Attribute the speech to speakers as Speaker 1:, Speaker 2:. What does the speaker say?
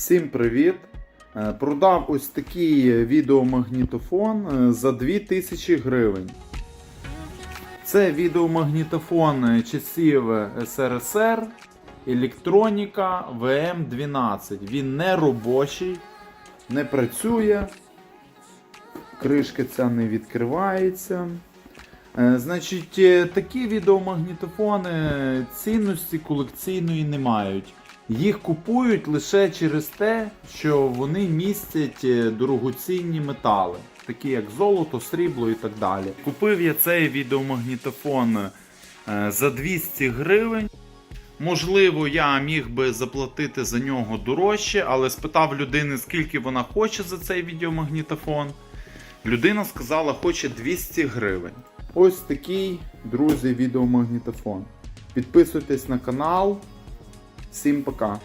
Speaker 1: Всім привіт! Е, Продав ось такий відеомагнітофон е, за 2000 гривень. Це відеомагнітофон часів СРСР, електроніка ВМ12. Він не робочий, не працює, кришка ця не відкривається. Е, Значить, такі відеомагнітофони цінності колекційної не мають. Їх купують лише через те, що вони містять е, дорогоцінні метали, такі як золото, срібло і так далі. Купив я цей відеомагнітофон е, за 200 гривень. Можливо, я міг би заплатити за нього дорожче, але спитав людини, скільки вона хоче за цей відеомагнітофон. Людина сказала, хоче 200 гривень. Ось такий, друзі, відеомагнітофон. Підписуйтесь на канал. Всім пока.